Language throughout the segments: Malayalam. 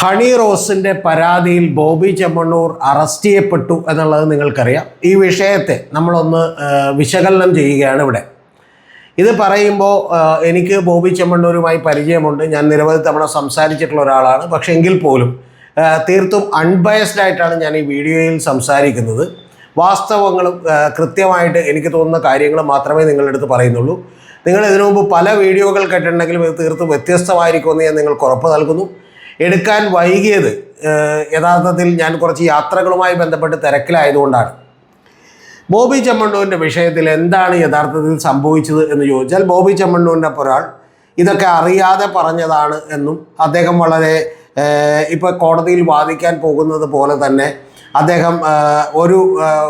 ഹണി റോസിന്റെ പരാതിയിൽ ബോബി ചെമ്മണ്ണൂർ അറസ്റ്റ് ചെയ്യപ്പെട്ടു എന്നുള്ളത് നിങ്ങൾക്കറിയാം. ഈ വിഷയത്തെ നമ്മളൊന്ന് വിശകലനം ചെയ്യുകയാണ് ഇവിടെ. ഇത് പറയുമ്പോൾ എനിക്ക് ബോബി ചെമ്മണ്ണൂരുമായി പരിചയമുണ്ട്. ഞാൻ നിരവധി തവണ സംസാരിച്ചിട്ടുള്ള ഒരാളാണ്. പക്ഷേ എങ്കിൽ പോലും തീർത്തും അൺബയസ്ഡ് ആയിട്ടാണ് ഞാൻ ഈ വീഡിയോയിൽ സംസാരിക്കുന്നത്. വാസ്തവങ്ങളും കൃത്യമായിട്ട് എനിക്ക് തോന്നുന്ന കാര്യങ്ങൾ മാത്രമേ നിങ്ങളുടെ അടുത്ത് പറയുന്നുള്ളൂ. നിങ്ങൾ ഇതിനു മുമ്പ് പല വീഡിയോകൾ കേട്ടിട്ടുണ്ടെങ്കിലും ഇത് തീർത്തും വ്യത്യസ്തമായിരിക്കുമെന്ന് ഞാൻ നിങ്ങൾക്ക് ഉറപ്പ് നൽകുന്നു. എടുക്കാൻ വൈകിയത് യഥാർത്ഥത്തിൽ ഞാൻ കുറച്ച് യാത്രകളുമായി ബന്ധപ്പെട്ട് തിരക്കിലായതുകൊണ്ടാണ്. ബോബി ചെമ്മണ്ണൂരിന്റെ വിഷയത്തിൽ എന്താണ് യഥാർത്ഥത്തിൽ സംഭവിച്ചത് എന്ന് ചോദിച്ചാൽ ബോബി ചെമ്മണ്ണൂരിന്റെ ഒരാൾ ഇതൊക്കെ അറിയാതെ പറഞ്ഞതാണ് എന്നും അദ്ദേഹം വളരെ ഇപ്പോൾ കോടതിയിൽ വാദിക്കാൻ പോകുന്നത് പോലെ തന്നെ അദ്ദേഹം ഒരു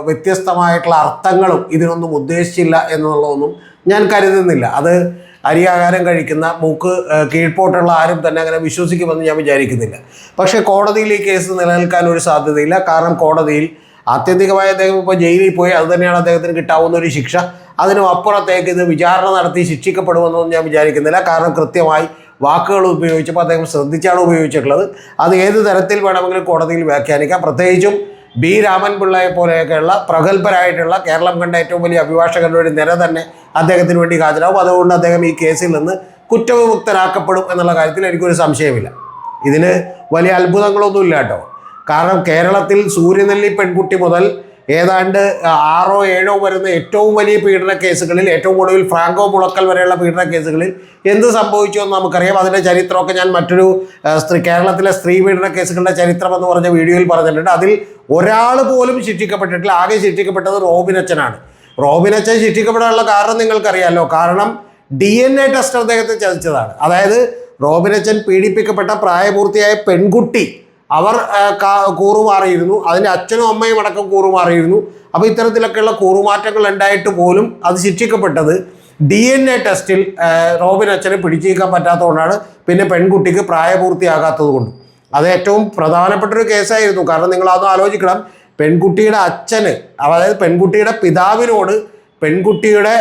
വ്യത്യസ്തമായിട്ടുള്ള അർത്ഥങ്ങളും ഇതിനൊന്നും ഉദ്ദേശിച്ചില്ല എന്നുള്ളതൊന്നും ഞാൻ കരുതുന്നില്ല. അത് അരി ആഹാരം കഴിക്കുന്ന മൂക്ക് കീഴ്പോട്ടുള്ള ആരും തന്നെ അങ്ങനെ വിശ്വസിക്കുമെന്ന് ഞാൻ വിചാരിക്കുന്നില്ല. പക്ഷേ കോടതിയിൽ ഈ കേസ് നിലനിൽക്കാൻ ഒരു സാധ്യതയില്ല. കാരണം കോടതിയിൽ ആത്യന്തികമായി അദ്ദേഹം ഇപ്പോൾ ജയിലിൽ പോയി അത് തന്നെയാണ് അദ്ദേഹത്തിന് കിട്ടാവുന്ന ഒരു ശിക്ഷ. അതിനും അപ്പുറത്തേക്ക് ഇത് വിചാരണ നടത്തി ശിക്ഷിക്കപ്പെടുമെന്നൊന്നും ഞാൻ വിചാരിക്കുന്നില്ല. കാരണം കൃത്യമായി വാക്കുകൾ ഉപയോഗിച്ചപ്പോൾ അദ്ദേഹം ശ്രദ്ധിച്ചാണ് ഉപയോഗിച്ചിട്ടുള്ളത്. അത് ഏത് തരത്തിൽ വേണമെങ്കിലും കോടതിയിൽ വ്യാഖ്യാനിക്കാം. പ്രത്യേകിച്ചും ബി. രാമൻപിള്ളയെ പോലെയൊക്കെയുള്ള പ്രഗത്ഭരായിട്ടുള്ള കേരളം കണ്ട ഏറ്റവും വലിയ അഭിഭാഷകരുടെ ഒരു നിര തന്നെ അദ്ദേഹത്തിന് വേണ്ടി ഹാജരാകും. അതുകൊണ്ട് അദ്ദേഹം ഈ കേസിൽ നിന്ന് കുറ്റവിമുക്തനാക്കപ്പെടും എന്നുള്ള കാര്യത്തിൽ എനിക്കൊരു സംശയമില്ല. ഇതിന് വലിയ അത്ഭുതങ്ങളൊന്നുമില്ല കേട്ടോ. കാരണം കേരളത്തിൽ സൂര്യനെല്ലി പെൺകുട്ടി മുതൽ ഏതാണ്ട് ആറോ ഏഴോ വരുന്ന ഏറ്റവും വലിയ പീഡന കേസുകളിൽ ഏറ്റവും ഒടുവിൽ ഫ്രാങ്കോ മുളക്കൽ വരെയുള്ള പീഡന കേസുകളിൽ എന്ത് സംഭവിച്ചു എന്ന് നമുക്കറിയാം. അതിന്റെ ചരിത്രമൊക്കെ ഞാൻ മറ്റൊരു സ്ത്രീ കേരളത്തിലെ സ്ത്രീ പീഡന കേസുകളുടെ ചരിത്രം എന്ന് പറഞ്ഞ വീഡിയോയിൽ പറഞ്ഞിട്ടുണ്ട്. അതിൽ ഒരാൾ പോലും ശിക്ഷിക്കപ്പെട്ടിട്ടില്ല. ആകെ ശിക്ഷിക്കപ്പെട്ടത് റോബിനച്ചനാണ് റോബിനച്ചൻ ശിക്ഷിക്കപ്പെടാനുള്ള കാരണം നിങ്ങൾക്കറിയാമല്ലോ കാരണം ഡി എൻ എ ടെസ്റ്റ് അദ്ദേഹത്തെ ചതിച്ചതാണ്. അതായത് റോബിനച്ചൻ പീഡിപ്പിക്കപ്പെട്ട പ്രായപൂർത്തിയായ പെൺകുട്ടി അവർ കൂറുമാറിയിരുന്നു. അതിന്റെ അച്ഛനും അമ്മയും അടക്കം കൂറുമാറിയിരുന്നു. അപ്പോൾ ഇത്തരത്തിലൊക്കെയുള്ള കൂറുമാറ്റങ്ങൾ ഉണ്ടായിട്ട് പോലും അത് ശിക്ഷിക്കപ്പെട്ടത് ഡി എൻ എ ടെസ്റ്റിൽ റോബിൻ അച്ഛനെ പിടിച്ചേക്കാൻ പറ്റാത്തതുകൊണ്ടാണ്. പിന്നെ പെൺകുട്ടിക്ക് പ്രായപൂർത്തിയാകാത്തത് കൊണ്ടും. അത് ഏറ്റവും പ്രധാനപ്പെട്ട ഒരു കേസായിരുന്നു. കാരണം നിങ്ങൾ അത് ആലോചിക്കണം. പെൺകുട്ടിയുടെ അച്ഛന് അതായത് പെൺകുട്ടിയുടെ പിതാവിനോട് പെൺകുട്ടിയുടെ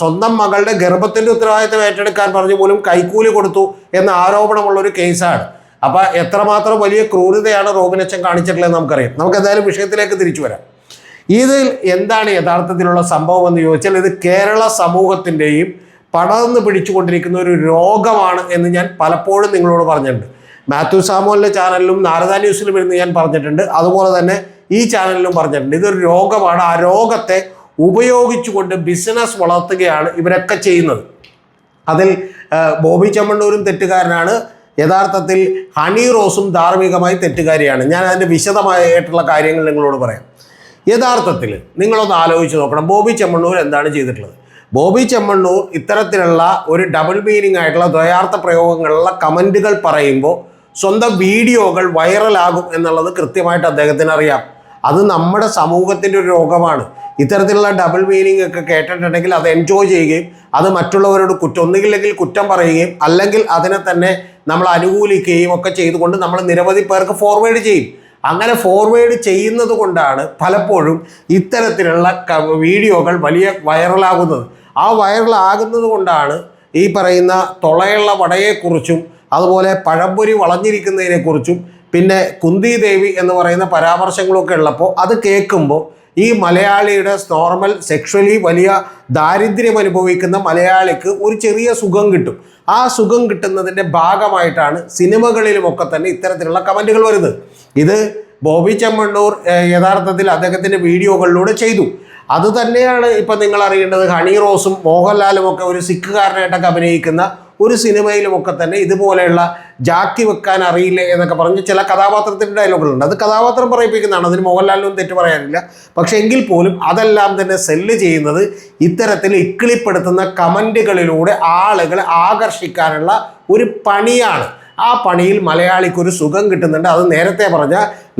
സ്വന്തം മകളുടെ ഗർഭത്തിന്റെ ഉത്തരവാദിത്തം ഏറ്റെടുക്കാൻ പറഞ്ഞു പോലും കൈക്കൂലി കൊടുത്തു എന്ന ആരോപണമുള്ള ഒരു കേസാണ്. അപ്പോൾ എത്രമാത്രം വലിയ ക്രൂരതയാണ് റോബിനച്ചൻ കാണിച്ചിട്ടുള്ളത് നമുക്കറിയാം. നമുക്ക് എന്തായാലും വിഷയത്തിലേക്ക് തിരിച്ചു വരാം. ഇതിൽ എന്താണ് യഥാർത്ഥത്തിലുള്ള സംഭവം എന്ന് ചോദിച്ചാൽ ഇത് കേരള സമൂഹത്തിന്റെയും പടർന്ന് പിടിച്ചുകൊണ്ടിരിക്കുന്ന ഒരു രോഗമാണ് എന്ന് ഞാൻ പലപ്പോഴും നിങ്ങളോട് പറഞ്ഞിട്ടുണ്ട്. മാത്യു സാമോലിന്റെ ചാനലിലും നാരദ ന്യൂസിലും ഇരുന്ന് ഞാൻ പറഞ്ഞിട്ടുണ്ട്. അതുപോലെ തന്നെ ഈ ചാനലിലും പറഞ്ഞിട്ടുണ്ട്. ഇതൊരു രോഗമാണ്. ആ രോഗത്തെ ഉപയോഗിച്ചുകൊണ്ട് ബിസിനസ് വളർത്തുകയാണ് ഇവരൊക്കെ ചെയ്യുന്നത്. അതിൽ ബോബി ചമ്മണ്ണൂരും തെറ്റുകാരനാണ്. യഥാർത്ഥത്തിൽ ഹണി റോസും ധാർമ്മികമായി തെറ്റുകാരിയാണ്. ഞാൻ അതിന്റെ വിശദമായിട്ടുള്ള കാര്യങ്ങൾ നിങ്ങളോട് പറയാം. യഥാർത്ഥത്തിൽ നിങ്ങളൊന്ന് ആലോചിച്ച് നോക്കണം. ബോബി ചെമ്മണ്ണൂർ എന്താണ് ചെയ്തിട്ടുള്ളത്? ബോബി ചെമ്മണ്ണൂർ ഇത്തരത്തിലുള്ള ഒരു ഡബിൾ മീനിങ് ആയിട്ടുള്ള ദ്വയാർത്ഥ പ്രയോഗങ്ങളുള്ള കമന്റുകൾ പറയുമ്പോൾ സ്വന്തം വീഡിയോകൾ വൈറലാകും എന്നുള്ളത് കൃത്യമായിട്ട് അദ്ദേഹത്തിന് അറിയാം. അത് നമ്മുടെ സമൂഹത്തിന്റെ ഒരു രോഗമാണ്. ഇത്തരത്തിലുള്ള ഡബിൾ മീനിങ് ഒക്കെ കേട്ടിട്ടുണ്ടെങ്കിൽ അത് എൻജോയ് ചെയ്യുകയും അത് മറ്റുള്ളവരോട് കുറ്റം ഒന്നുകില്ലെങ്കിൽ കുറ്റം പറയുകയും അല്ലെങ്കിൽ അതിനെ തന്നെ നമ്മൾ അനുകൂലിക്കുകയും ഒക്കെ ചെയ്തുകൊണ്ട് നമ്മൾ നിരവധി പേർക്ക് ഫോർവേഡ് ചെയ്യും. അങ്ങനെ ഫോർവേഡ് ചെയ്യുന്നത് കൊണ്ടാണ് പലപ്പോഴും ഇത്തരത്തിലുള്ള വീഡിയോകൾ വലിയ വൈറലാകുന്നത്. ആ വൈറലാകുന്നത് കൊണ്ടാണ് ഈ പറയുന്ന തുളയുള്ള വടയെക്കുറിച്ചും അതുപോലെ പഴംപൊരി വളഞ്ഞിരിക്കുന്നതിനെക്കുറിച്ചും പിന്നെ കുന്തി ദേവി എന്ന് പറയുന്ന പരാമർശങ്ങളൊക്കെ ഉള്ളപ്പോൾ അത് കേൾക്കുമ്പോൾ ഈ മലയാളിയുടെ നോർമൽ സെക്ഷലി വലിയ ദാരിദ്ര്യം അനുഭവിക്കുന്ന മലയാളിക്ക് ഒരു ചെറിയ സുഖം കിട്ടും. ആ സുഖം കിട്ടുന്നതിന്റെ ഭാഗമായിട്ടാണ് സിനിമകളിലുമൊക്കെ തന്നെ ഇത്തരത്തിലുള്ള കമന്റുകൾ വരുന്നത്. ഇത് ബോബി ചെമ്മണ്ണൂർ യഥാർത്ഥത്തിൽ അദ്ദേഹത്തിന്റെ വീഡിയോകളിലൂടെ ചെയ്തു. അതുതന്നെയാണ് ഇപ്പം നിങ്ങൾ അറിയേണ്ടത് ഹണി റോസും മോഹൻലാലും ഒക്കെ ഒരു സിഖുകാരനായിട്ടൊക്കെ അഭിനയിക്കുന്ന ഒരു സിനിമയിലുമൊക്കെ തന്നെ ഇതുപോലെയുള്ള ജാക്കി വെക്കാൻ അറിയില്ല എന്നൊക്കെ പറഞ്ഞ് ചില കഥാപാത്രത്തിന്റെ ഡയലോഗുകളുണ്ട്. അത് കഥാപാത്രം പറയിപ്പിക്കുന്നതാണ്. അതിന് മോഹൻലാലിനും തെറ്റ് പറയാനില്ല. പക്ഷെ എങ്കിൽ പോലും അതെല്ലാം തന്നെ സെല്ല് ചെയ്യുന്നത് ഇത്തരത്തിൽ ഇക്കിളിപ്പെടുത്തുന്ന കമന്റുകളിലൂടെ ആളുകളെ ആകർഷിക്കാനുള്ള ഒരു പണിയാണ്. ആ പണിയിൽ മലയാളിക്ക് ഒരു സുഖം കിട്ടുന്നുണ്ട്. അത് നേരത്തെ പറഞ്ഞ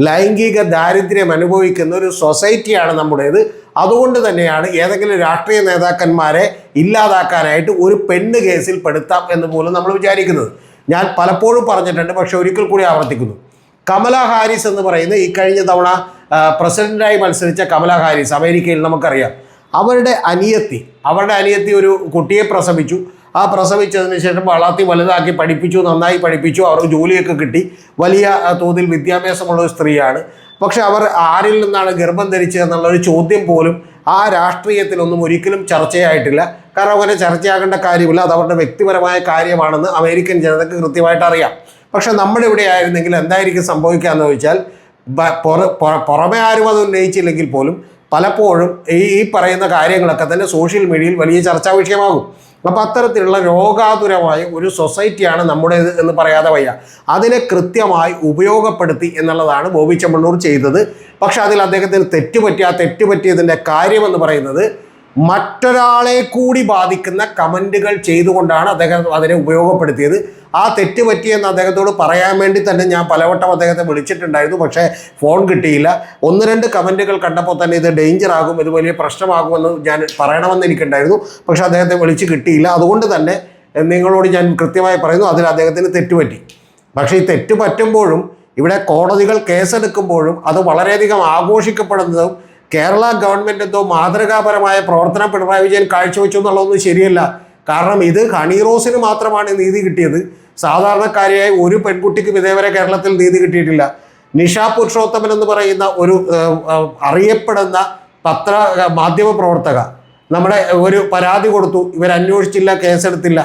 ലൈംഗിക ദാരിദ്ര്യം അനുഭവിക്കുന്ന ഒരു സൊസൈറ്റിയാണ് നമ്മുടേത്. അതുകൊണ്ട് തന്നെയാണ് ഏതെങ്കിലും രാഷ്ട്രീയ നേതാക്കന്മാരെ ഇല്ലാതാക്കാനായിട്ട് ഒരു പെണ്ണ് കേസിൽ പെടുത്താം എന്ന് പോലും നമ്മൾ വിചാരിക്കുന്നത്. ഞാൻ പലപ്പോഴും പറഞ്ഞിട്ടുണ്ട് പക്ഷെ ഒരിക്കൽ കൂടി ആവർത്തിക്കുന്നു. കമല ഹാരിസ് എന്ന് പറയുന്ന ഈ കഴിഞ്ഞ തവണ പ്രസിഡന്റായി മത്സരിച്ച കമല ഹാരിസ് അമേരിക്കയിൽ നമുക്കറിയാം. അവരുടെ അനിയത്തി അവരുടെ അനിയത്തി ഒരു കുട്ടിയെ പ്രസവിച്ചു. ആ പ്രസവിച്ചതിന് ശേഷം വളർത്തി വലുതാക്കി പഠിപ്പിച്ചു നന്നായി പഠിപ്പിച്ചു. അവർക്ക് ജോലിയൊക്കെ കിട്ടി. വലിയ തോതിൽ വിദ്യാഭ്യാസമുള്ള ഒരു സ്ത്രീയാണ്. പക്ഷെ അവർ ആരിൽ നിന്നാണ് ഗർഭം ധരിച്ചത് എന്നുള്ള ഒരു ചോദ്യം പോലും ആ രാഷ്ട്രീയത്തിലൊന്നും ഒരിക്കലും ചർച്ചയായിട്ടില്ല. കാരണം അങ്ങനെ ചർച്ചയാകേണ്ട കാര്യമില്ല. അത് അവരുടെ വ്യക്തിപരമായ കാര്യമാണെന്ന് അമേരിക്കൻ ജനതയ്ക്ക് കൃത്യമായിട്ട് അറിയാം. പക്ഷെ നമ്മുടെ ഇവിടെ ആയിരുന്നെങ്കിൽ എന്തായിരിക്കും സംഭവിക്കുക എന്ന് ചോദിച്ചാൽ പുറ- പുറ- പുറമെ ആരും അത് ഉന്നയിച്ചില്ലെങ്കിൽ പോലും പലപ്പോഴും ഈ പറയുന്ന കാര്യങ്ങളൊക്കെ തന്നെ സോഷ്യൽ മീഡിയയിൽ വലിയ ചർച്ചാ വിഷയമാകും. അപ്പോൾ അത്തരത്തിലുള്ള രോഗാതുരമായ ഒരു സൊസൈറ്റിയാണ് നമ്മുടേത് എന്ന് പറയാതെ വയ്യ. അതിനെ കൃത്യമായി ഉപയോഗപ്പെടുത്തി എന്നുള്ളതാണ് ബോബി ചെമ്മണ്ണൂർ ചെയ്തത്. പക്ഷേ അതിൽ അദ്ദേഹത്തിന് തെറ്റുപറ്റി ആ തെറ്റുപറ്റിയതിന്റെ കാര്യമെന്ന് പറയുന്നത് മറ്റൊരാളെ കൂടി ബാധിക്കുന്ന കമന്റുകൾ ചെയ്തുകൊണ്ടാണ് അദ്ദേഹം അതിനെ ഉപയോഗപ്പെടുത്തിയത്. ആ തെറ്റ് പറ്റിയെന്ന് അദ്ദേഹത്തോട് പറയാൻ വേണ്ടി തന്നെ ഞാൻ പലവട്ടം അദ്ദേഹത്തെ വിളിച്ചിട്ടുണ്ടായിരുന്നു. പക്ഷേ ഫോൺ കിട്ടിയില്ല. ഒന്ന് രണ്ട് കമന്റുകൾ കണ്ടപ്പോൾ തന്നെ ഇത് ഡേഞ്ചർ ആകും ഇത് വലിയ പ്രശ്നമാകുമെന്ന് ഞാൻ പറയണമെന്ന് എനിക്കുണ്ടായിരുന്നു. പക്ഷേ അദ്ദേഹത്തെ വിളിച്ച് കിട്ടിയില്ല. അതുകൊണ്ട് തന്നെ നിങ്ങളോട് ഞാൻ കൃത്യമായി പറയുന്നു അതിൽ അദ്ദേഹത്തിന് തെറ്റുപറ്റി പക്ഷേ ഈ തെറ്റ് പറ്റുമ്പോഴും ഇവിടെ കോടതികൾ കേസെടുക്കുമ്പോഴും അത് വളരെയധികം ആഘോഷിക്കപ്പെടുന്നതും കേരള ഗവൺമെന്റ് എന്തോ മാതൃകാപരമായ പ്രവർത്തനം പിണറായി വിജയൻ കാഴ്ചവെച്ചു എന്നുള്ളതൊന്നും ശരിയല്ല. കാരണം ഇത് ഹണി റോസിന് മാത്രമാണ് നീതി കിട്ടിയത്. സാധാരണക്കാരിയായ ഒരു പെൺകുട്ടിക്കും ഇതേവരെ കേരളത്തിൽ നീതി കിട്ടിയിട്ടില്ല. നിഷ പുരുഷോത്തമൻ എന്ന് പറയുന്ന ഒരു അറിയപ്പെടുന്ന പത്ര മാധ്യമ പ്രവർത്തക നമ്മുടെ ഒരു പരാതി കൊടുത്തു. ഇവർ അന്വേഷിച്ചില്ല കേസെടുത്തില്ല.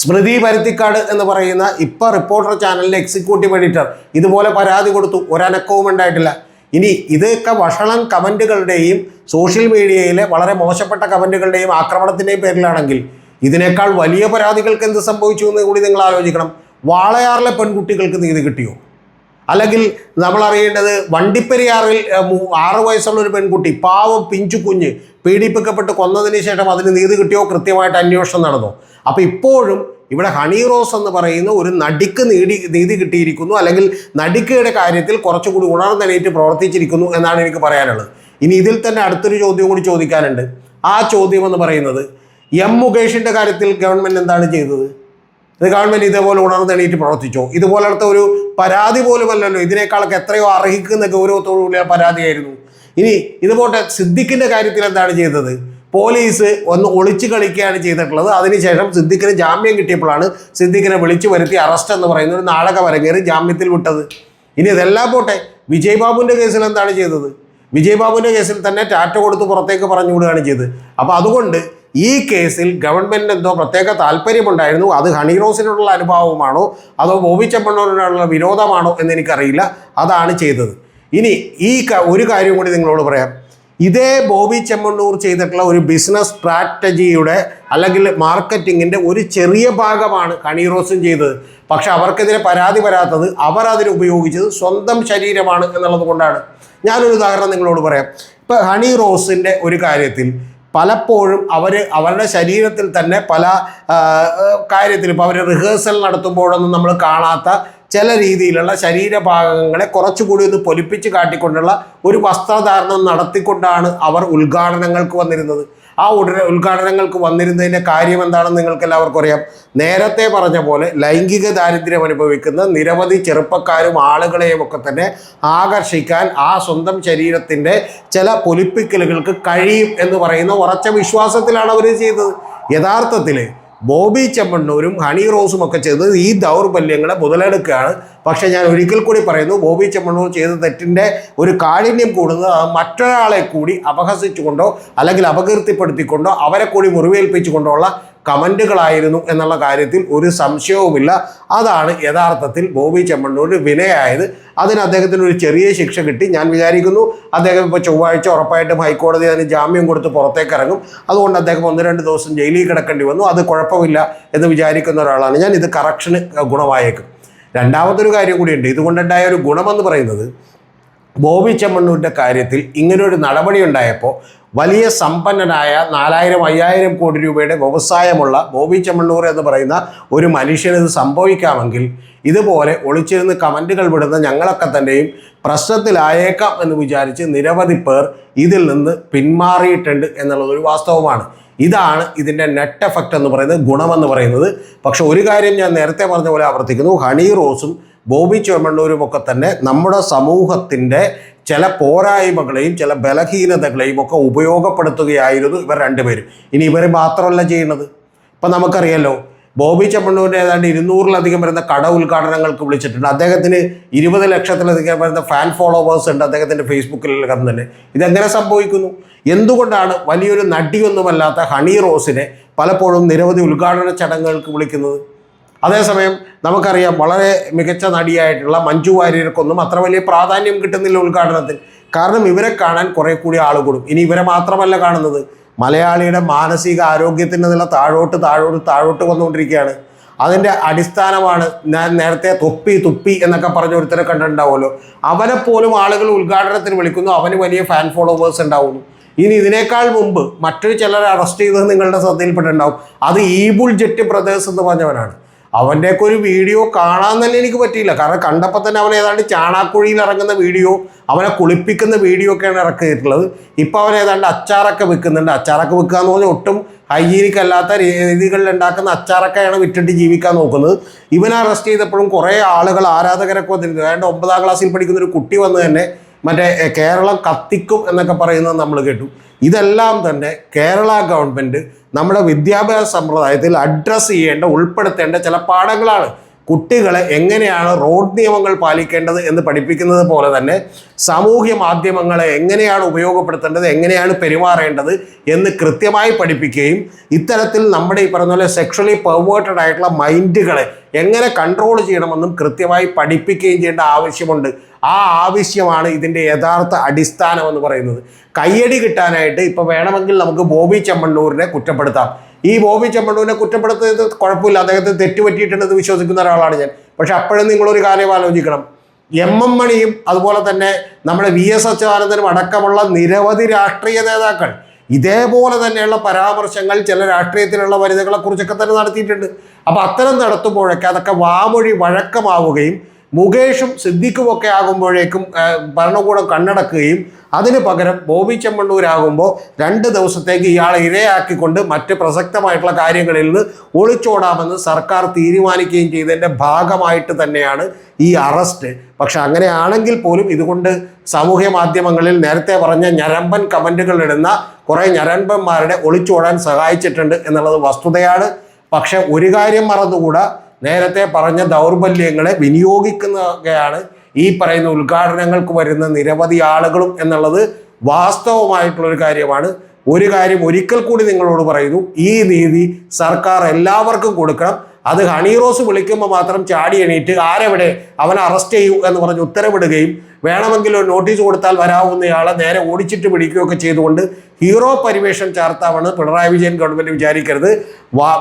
സ്മൃതി പരുത്തിക്കാട് എന്ന് പറയുന്ന ഇപ്പം റിപ്പോർട്ടർ ചാനലിലെ എക്സിക്യൂട്ടീവ് എഡിറ്റർ ഇതുപോലെ പരാതി കൊടുത്തു. ഒരനക്കവും ഉണ്ടായിട്ടില്ല ഇനി ഇതൊക്കെ വഷളം കമന്റുകളുടെയും സോഷ്യൽ മീഡിയയിലെ വളരെ മോശപ്പെട്ട കമന്റുകളുടെയും ആക്രമണത്തിന്റെയും പേരിലാണെങ്കിൽ ഇതിനേക്കാൾ വലിയ പരാതികൾക്ക് എന്ത് സംഭവിച്ചു എന്ന് കൂടി നിങ്ങൾ ആലോചിക്കണം. വാളയാറിലെ പെൺകുട്ടികൾക്ക് നീതി കിട്ടിയോ? അല്ലെങ്കിൽ നമ്മൾ അറിയേണ്ടത് വണ്ടിപ്പെരിയാറിൽ ആറു വയസ്സുള്ള ഒരു പെൺകുട്ടി പാവം പിഞ്ചു കുഞ്ഞ് പീഡിപ്പിക്കപ്പെട്ട് കൊന്നതിന് ശേഷം അതിന് നീതി കിട്ടിയോ? കൃത്യമായിട്ട് അന്വേഷണം നടന്നു? അപ്പോൾ ഇപ്പോഴും ഇവിടെ ഹണി റോസ് എന്ന് പറയുന്ന ഒരു നടിക്ക് നീതി നീതി കിട്ടിയിരിക്കുന്നു. അല്ലെങ്കിൽ നടിക്കയുടെ കാര്യത്തിൽ കുറച്ചുകൂടി ഉണർന്നെണീറ്റ് പ്രവർത്തിച്ചിരിക്കുന്നു എന്നാണ് എനിക്ക് പറയാനുള്ളത്. ഇനി ഇതിൽ തന്നെ അടുത്തൊരു ചോദ്യം കൂടി ചോദിക്കാനുണ്ട്. ആ ചോദ്യം എന്ന് പറയുന്നത് എം മുകേഷിന്റെ കാര്യത്തിൽ ഗവൺമെന്റ് എന്താണ് ചെയ്തത്? ഇത് ഗവൺമെന്റ് ഇതേപോലെ ഉണർന്നെണീറ്റ് പ്രവർത്തിച്ചോ? ഇതുപോലത്തെ ഒരു പരാതി പോലുമല്ലല്ലോ. ഇതിനേക്കാളൊക്കെ എത്രയോ അർഹിക്കുന്ന ഗൗരവത്തോടുകൂടിയ പരാതിയായിരുന്നു. ഇനി ഇതുപോട്ടെ സിദ്ദിഖിന്റെ കാര്യത്തിൽ എന്താണ് ചെയ്തത്? പോലീസ് ഒന്ന് ഒളിച്ചു കളിക്കുകയാണ് ചെയ്തിട്ടുള്ളത്. അതിനുശേഷം സിദ്ദിഖിന് ജാമ്യം കിട്ടിയപ്പോഴാണ് സിദ്ദിഖിനെ വിളിച്ചു വരുത്തി അറസ്റ്റ് എന്ന് പറയുന്ന ഒരു നാടക വരങ്ങേറി ജാമ്യത്തിൽ വിട്ടത്. ഇനി ഇതെല്ലാം പോട്ടെ. വിജയ് ബാബുവിന്റെ കേസിൽ എന്താണ് ചെയ്തത്? വിജയ് ബാബുവിന്റെ കേസിൽ തന്നെ ടാറ്റ കൊടുത്ത് പുറത്തേക്ക് പറഞ്ഞു വിടുകയാണ് ചെയ്തത്. അപ്പോൾ അതുകൊണ്ട് ഈ കേസിൽ ഗവൺമെന്റിന് എന്തോ പ്രത്യേക താല്പര്യമുണ്ടായിരുന്നു. അത് ഹണി റോസിനോടുള്ള അനുഭാവമാണോ? അതോ ബോബി ചെമ്മണ്ണൂരിനോടുള്ള വിരോധമാണോ എന്ന് എനിക്കറിയില്ല അതാണ് ചെയ്തത്. ഇനി ഈ ഒരു കാര്യം കൂടി നിങ്ങളോട് പറയാം. ഇതേ ബോബി ചെമ്മണ്ണൂർ ചെയ്തിട്ടുള്ള ഒരു ബിസിനസ് സ്ട്രാറ്റജിയുടെ അല്ലെങ്കിൽ മാർക്കറ്റിങ്ങിന്റെ ഒരു ചെറിയ ഭാഗമാണ് ഹണി റോസും ചെയ്തത്. പക്ഷെ അവർക്കെതിരെ പരാതി വരാത്തത് അവർ അതിനെ ഉപയോഗിച്ചത് സ്വന്തം ശരീരമാണ് എന്നുള്ളത് കൊണ്ടാണ്. ഞാനൊരു ഉദാഹരണം നിങ്ങളോട് പറയാം. ഇപ്പം ഹണി റോസിന്റെ ഒരു കാര്യത്തിൽ പലപ്പോഴും അവർ അവരുടെ ശരീരത്തിൽ തന്നെ പല കാര്യത്തിൽ ഇപ്പോൾ അവർ റിഹേഴ്സൽ നടത്തുമ്പോഴൊന്നും നമ്മൾ കാണാത്ത ചില രീതിയിലുള്ള ശരീരഭാഗങ്ങളെ കുറച്ചുകൂടി ഒന്ന് പൊലിപ്പിച്ച് കാട്ടിക്കൊണ്ടുള്ള ഒരു വസ്ത്രധാരണം നടത്തിക്കൊണ്ടാണ് അവർ ഉദ്ഘാടനങ്ങൾക്ക് വന്നിരുന്നത്. ആ ഉദ്ഘാടനങ്ങൾക്ക് വന്നിരുന്നതിന്റെ കാര്യം എന്താണെന്ന് നിങ്ങൾക്ക് എല്ലാവർക്കും അറിയാം. നേരത്തെ പറഞ്ഞ പോലെ ലൈംഗിക ദാരിദ്ര്യം അനുഭവിക്കുന്ന നിരവധി ചെറുപ്പക്കാരും ആളുകളെയും ഒക്കെ തന്നെ ആകർഷിക്കാൻ ആ സ്വന്തം ശരീരത്തിന്റെ ചില പൊലിപ്പിക്കലുകൾക്ക് കഴിയും എന്ന് പറയുന്ന ഉറച്ച വിശ്വാസത്തിലാണ് അവർ ചെയ്തത്. യഥാർത്ഥത്തിൽ ബോബി ചെമ്മണ്ണൂരും ഹണി റോസും ഒക്കെ ചെയ്തത് ഈ ദൗർബല്യങ്ങളെ മുതലെടുക്കുകയാണ്. പക്ഷേ ഞാൻ ഒരിക്കൽ കൂടി പറയുന്നു ബോബി ചെമ്മണ്ണൂർ ചെയ്ത തെറ്റിന്റെ ഒരു കാഠിന്യം കൂടുന്നത് അത് മറ്റൊരാളെ കൂടി അപഹസിച്ചുകൊണ്ടോ അല്ലെങ്കിൽ അപകീർത്തിപ്പെടുത്തിക്കൊണ്ടോ അവരെ കൂടി മുറിവേൽപ്പിച്ചുകൊണ്ടോ ഉള്ള കമന്റുകളായിരുന്നു എന്നുള്ള കാര്യത്തിൽ ഒരു സംശയവുമില്ല. അതാണ് യഥാർത്ഥത്തിൽ ബോബി ചെമ്മണ്ണൂരിന് വിനയായത്. അതിന് അദ്ദേഹത്തിന് ഒരു ചെറിയ ശിക്ഷ കിട്ടി. ഞാൻ വിചാരിക്കുന്നു അദ്ദേഹം ഇപ്പോൾ ചൊവ്വാഴ്ച ഉറപ്പായിട്ടും ഹൈക്കോടതി അതിന് ജാമ്യം കൊടുത്ത് പുറത്തേക്ക് ഇറങ്ങും അതുകൊണ്ട് അദ്ദേഹം ഒന്ന് രണ്ട് ദിവസം ജയിലിൽ കിടക്കേണ്ടി വന്നു. അത് കുഴപ്പമില്ല എന്ന് വിചാരിക്കുന്ന ഒരാളാണ്. ഞാൻ ഇത് കറക്ഷന് ഗുണമായേക്കും. രണ്ടാമതൊരു കാര്യം കൂടിയുണ്ട്. ഇതുകൊണ്ടുണ്ടായ ഒരു ഗുണമെന്ന് പറയുന്നത് ബോബി ചെമ്മണ്ണൂരിന്റെ കാര്യത്തിൽ ഇങ്ങനൊരു നടപടി ഉണ്ടായപ്പോൾ വലിയ സമ്പന്നനായ നാലായിരം അയ്യായിരം കോടി രൂപയുടെ വ്യവസായമുള്ള ബോബി ചെമ്മണ്ണൂർ എന്ന് പറയുന്ന ഒരു മനുഷ്യന് ഇത് സംഭവിക്കാമെങ്കിൽ ഇതുപോലെ ഒളിച്ചിരുന്ന് കമന്റുകൾ വിടുന്ന ഞങ്ങളൊക്കെ തന്നെയും പ്രശ്നത്തിലായേക്കാം എന്ന് വിചാരിച്ച് നിരവധി പേർ ഇതിൽ നിന്ന് പിന്മാറിയിട്ടുണ്ട് എന്നുള്ളത് ഒരു വാസ്തവമാണ്. ഇതാണ് ഇതിന്റെ നെറ്റ് എഫക്റ്റ് എന്ന് പറയുന്നത് ഗുണമെന്ന് പറയുന്നത്. പക്ഷെ ഒരു കാര്യം ഞാൻ നേരത്തെ പറഞ്ഞ പോലെ ആവർത്തിക്കുന്നു. ഹണി റോസും ബോബി ചെമ്മണ്ണൂരും ഒക്കെ തന്നെ നമ്മുടെ സമൂഹത്തിന്റെ ചില പോരായ്മകളെയും ചില ബലഹീനതകളെയും ഒക്കെ ഉപയോഗപ്പെടുത്തുകയായിരുന്നു ഇവർ രണ്ടുപേരും. ഇനി ഇവർ മാത്രമല്ല ചെയ്യുന്നത്. ഇപ്പം നമുക്കറിയാലോ ബോബി ചെമ്മണ്ണൂരിന്റെ ഏതാണ്ട് ഇരുന്നൂറിലധികം വരുന്ന കട ഉദ്ഘാടനങ്ങൾക്ക് വിളിച്ചിട്ടുണ്ട്. അദ്ദേഹത്തിന് ഇരുപത് ലക്ഷത്തിലധികം വരുന്ന ഫാൻ ഫോളോവേഴ്സ് ഉണ്ട് അദ്ദേഹത്തിന്റെ ഫേസ്ബുക്കിലടക്കം തന്നെ. ഇതെങ്ങനെ സംഭവിക്കുന്നു? എന്തുകൊണ്ടാണ് വലിയൊരു നടിയൊന്നുമല്ലാത്ത ഹണി റോസിനെ പലപ്പോഴും നിരവധി ഉദ്ഘാടന ചടങ്ങുകൾക്ക് വിളിക്കുന്നത്? അതേസമയം നമുക്കറിയാം വളരെ മികച്ച നടിയായിട്ടുള്ള മഞ്ജു വാര്യർക്കൊന്നും അത്ര വലിയ പ്രാധാന്യം കിട്ടുന്നില്ല ഉദ്ഘാടനത്തിൽ. കാരണം ഇവരെ കാണാൻ കുറെ കൂടി ആൾ കൂടും. ഇനി ഇവരെ മാത്രമല്ല കാണുന്നത്. മലയാളിയുടെ മാനസിക ആരോഗ്യത്തിന്റെ നില താഴോട്ട് താഴോട്ട് താഴോട്ട് വന്നുകൊണ്ടിരിക്കുകയാണ്. അതിന്റെ അടിസ്ഥാനമാണ് ഞാൻ നേരത്തെ തൊപ്പി തുപ്പി എന്നൊക്കെ പറഞ്ഞ ഒരുത്തരെ കണ്ടിട്ടുണ്ടാവുമല്ലോ. അവനെ പോലും ആളുകൾ ഉദ്ഘാടനത്തിന് വിളിക്കുന്നു. അവന് വലിയ ഫാൻ ഫോളോവേഴ്സ് ഉണ്ടാവുന്നു. ഇനി ഇതിനേക്കാൾ മുമ്പ് മറ്റൊരു ചിലരെ അറസ്റ്റ് ചെയ്തത് നിങ്ങളുടെ ശ്രദ്ധയിൽപ്പെട്ടിട്ടുണ്ടാവും. അത് ഈബുൾ ജെറ്റ് ബ്രദേഴ്സ് എന്ന് പറഞ്ഞവനാണ്. അവന്റെയൊക്കെ ഒരു വീഡിയോ കാണാൻ തന്നെ എനിക്ക് പറ്റിയില്ല. കാരണം കണ്ടപ്പോൾ തന്നെ അവൻ ഏതാണ്ട് ചാണാക്കുഴിയിൽ ഇറങ്ങുന്ന വീഡിയോ അവനെ കുളിപ്പിക്കുന്ന വീഡിയോ ഒക്കെയാണ് ഇറക്കിയിട്ടുള്ളത്. ഇപ്പോൾ അവൻ ഏതാണ്ട് അച്ചാറൊക്കെ വിൽക്കുന്നുണ്ട്. അച്ചാറൊക്കെ വിൽക്കുക എന്ന് പറഞ്ഞാൽ ഒട്ടും ഹൈജീനിക് അല്ലാത്ത രീതികളിൽ ഉണ്ടാക്കുന്ന അച്ചാറൊക്കെയാണ് വിറ്റിട്ട് ജീവിക്കാൻ നോക്കുന്നത്. ഇവനെ അറസ്റ്റ് ചെയ്തപ്പോഴും കുറേ ആളുകൾ ആരാധകരൊക്കെ വന്നിരുന്നു. ഏതാണ്ട് ഒമ്പതാം ക്ലാസ്സിൽ പഠിക്കുന്ന ഒരു കുട്ടി വന്ന് തന്നെ മറ്റേ കേരളം കത്തിക്കും എന്നൊക്കെ പറയുന്നത് നമ്മൾ കേട്ടു. ഇതെല്ലാം തന്നെ കേരള ഗവൺമെന്റ് നമ്മുടെ വിദ്യാഭ്യാസ സമ്പ്രദായത്തിൽ അഡ്രസ്സ് ചെയ്യേണ്ട ഉൾപ്പെടുത്തേണ്ട ചില പാഠങ്ങളാണ്. കുട്ടികളെ എങ്ങനെയാണ് റോഡ് നിയമങ്ങൾ പാലിക്കേണ്ടത് എന്ന് പഠിപ്പിക്കുന്നത് പോലെ തന്നെ സാമൂഹ്യ മാധ്യമങ്ങളെ എങ്ങനെയാണ് ഉപയോഗപ്പെടുത്തേണ്ടത് എങ്ങനെയാണ് പെരുമാറേണ്ടത് എന്ന് കൃത്യമായി പഠിപ്പിക്കുകയും ഇത്തരത്തിൽ നമ്മുടെ ഈ പറഞ്ഞ പോലെ സെക്ഷലി പെർവേർട്ടഡ് ആയിട്ടുള്ള മൈൻഡുകളെ എങ്ങനെ കൺട്രോൾ ചെയ്യണമെന്നും കൃത്യമായി പഠിപ്പിക്കുകയും ചെയ്യേണ്ട ആവശ്യമുണ്ട്. ആ ആവശ്യമാണ് ഇതിന്റെ യഥാർത്ഥ അടിസ്ഥാനം എന്ന് പറയുന്നത്. കയ്യടി കിട്ടാനായിട്ട് ഇപ്പോൾ വേണമെങ്കിൽ നമുക്ക് ബോബി ചെമ്മണ്ണൂരിനെ കുറ്റപ്പെടുത്താം. ഈ ബോബി ചെമ്മണ്ണൂരിനെ കുറ്റപ്പെടുത്തുന്നത് കുഴപ്പമില്ല. അദ്ദേഹത്തെ തെറ്റുപറ്റിയിട്ടുണ്ടെന്ന് വിശ്വസിക്കുന്ന ഒരാളാണ് ഞാൻ. പക്ഷെ അപ്പോഴും നിങ്ങളൊരു കാര്യം ആലോചിക്കണം. എം എം മണിയും അതുപോലെ തന്നെ നമ്മുടെ വി എസ് അച്യുതാനന്ദനും അടക്കമുള്ള നിരവധി രാഷ്ട്രീയ നേതാക്കൾ ഇതേപോലെ തന്നെയുള്ള പരാമർശങ്ങൾ ചില രാഷ്ട്രീയത്തിലുള്ള വനിതകളെ കുറിച്ചൊക്കെ തന്നെ നടത്തിയിട്ടുണ്ട്. അപ്പോൾ അത്തരം നടത്തുമ്പോഴൊക്കെ അതൊക്കെ വാമൊഴി വഴക്കമാവുകയും മുകേഷും സിദ്ദിഖും ഒക്കെ ആകുമ്പോഴേക്കും ഭരണകൂടം കണ്ണടക്കുകയും അതിന് പകരം ബോബി ചെമ്മണ്ണൂരാകുമ്പോൾ രണ്ട് ദിവസത്തേക്ക് ഇയാളെ ഇരയാക്കിക്കൊണ്ട് മറ്റ് പ്രസക്തമായിട്ടുള്ള കാര്യങ്ങളിൽ നിന്ന് ഒളിച്ചോടാമെന്ന് സർക്കാർ തീരുമാനിക്കുകയും ചെയ്തതിന്റെ ഭാഗമായിട്ട് തന്നെയാണ് ഈ അറസ്റ്റ്. പക്ഷെ അങ്ങനെയാണെങ്കിൽ പോലും ഇതുകൊണ്ട് സാമൂഹ്യ മാധ്യമങ്ങളിൽ നേരത്തെ പറഞ്ഞ ഞരമ്പൻ കമന്റുകൾ ഇടുന്ന കുറേ ഞരമ്പന്മാരുടെ ഒളിച്ചോടാൻ സഹായിച്ചിട്ടുണ്ട് എന്നുള്ളത് വസ്തുതയാണ്. പക്ഷെ ഒരു കാര്യം മറന്നുകൂടാ നേരത്തെ പറഞ്ഞ ദൗർബല്യങ്ങളെ വിനിയോഗിക്കുന്നതൊക്കെയാണ് ഈ പറയുന്ന ഉദ്ഘാടനങ്ങൾക്ക് വരുന്ന നിരവധി ആളുകളും എന്നുള്ളത് വാസ്തവമായിട്ടുള്ളൊരു കാര്യമാണ്. ഒരു കാര്യം ഒരിക്കൽ കൂടി നിങ്ങളോട് പറയുന്നു ഈ നീതി സർക്കാർ എല്ലാവർക്കും കൊടുക്കണം. അത് ഹണിറോസ് വിളിക്കുമ്പോൾ മാത്രം ചാടി എണീറ്റ് ആരെവിടെ അവനെ അറസ്റ്റ് ചെയ്യൂ എന്ന് പറഞ്ഞ് ഉത്തരവിടുകയും വേണമെങ്കിൽ ഒരു നോട്ടീസ് കൊടുത്താൽ വരാവുന്നയാളെ നേരെ ഓടിച്ചിട്ട് പിടിക്കുകയൊക്കെ ചെയ്തുകൊണ്ട് ഹീറോ പരിവേഷം ചാർത്താവാണ് പിണറായി വിജയൻ ഗവൺമെന്റ് വിചാരിക്കരുത്.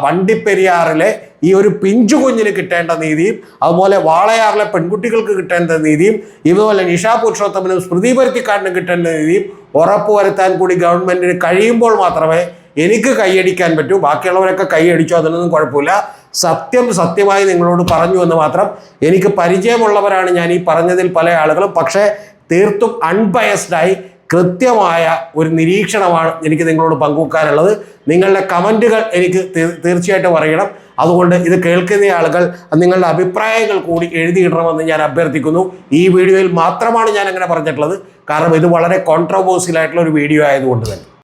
വണ്ടിപ്പെരിയാറിലെ ഈ ഒരു പിഞ്ചു കുഞ്ഞിന് കിട്ടേണ്ട നീതിയും അതുപോലെ വാളയാറിലെ പെൺകുട്ടികൾക്ക് കിട്ടേണ്ട നീതിയും ഇതുപോലെ നിഷാ പുരുഷോത്തമനും സ്മൃതി പരുത്തിക്കാടിനും കിട്ടേണ്ട നീതിയും ഉറപ്പുവരുത്താൻ കൂടി ഗവൺമെന്റിന് കഴിയുമ്പോൾ മാത്രമേ എനിക്ക് കൈയടിക്കാൻ പറ്റൂ. ബാക്കിയുള്ളവരൊക്കെ കൈയടിച്ചോ അതിനൊന്നും കുഴപ്പമില്ല. സത്യം സത്യമായി നിങ്ങളോട് പറഞ്ഞു എന്ന് മാത്രം എനിക്ക് പരിചയമുള്ളവരാണ് ഞാൻ ഈ പറഞ്ഞതിൽ പല ആളുകളും. പക്ഷേ തീർത്തും അൺബയസ്ഡായി കൃത്യമായ ഒരു നിരീക്ഷണമാണ് എനിക്ക് നിങ്ങളോട് പങ്കുവെക്കാനുള്ളത്. നിങ്ങളുടെ കമന്റുകൾ എനിക്ക് തീർച്ചയായിട്ടും അറിയണം. അതുകൊണ്ട് ഇത് കേൾക്കുന്ന ആളുകൾ നിങ്ങളുടെ അഭിപ്രായങ്ങൾ കൂടി എഴുതിയിടണമെന്ന് ഞാൻ അഭ്യർത്ഥിക്കുന്നു. ഈ വീഡിയോയിൽ മാത്രമാണ് ഞാൻ അങ്ങനെ പറഞ്ഞിട്ടുള്ളത്. കാരണം ഇത് വളരെ കോൺട്രവേഴ്സ്യൽ ആയിട്ടുള്ള ഒരു വീഡിയോ ആയതുകൊണ്ട് തന്നെ.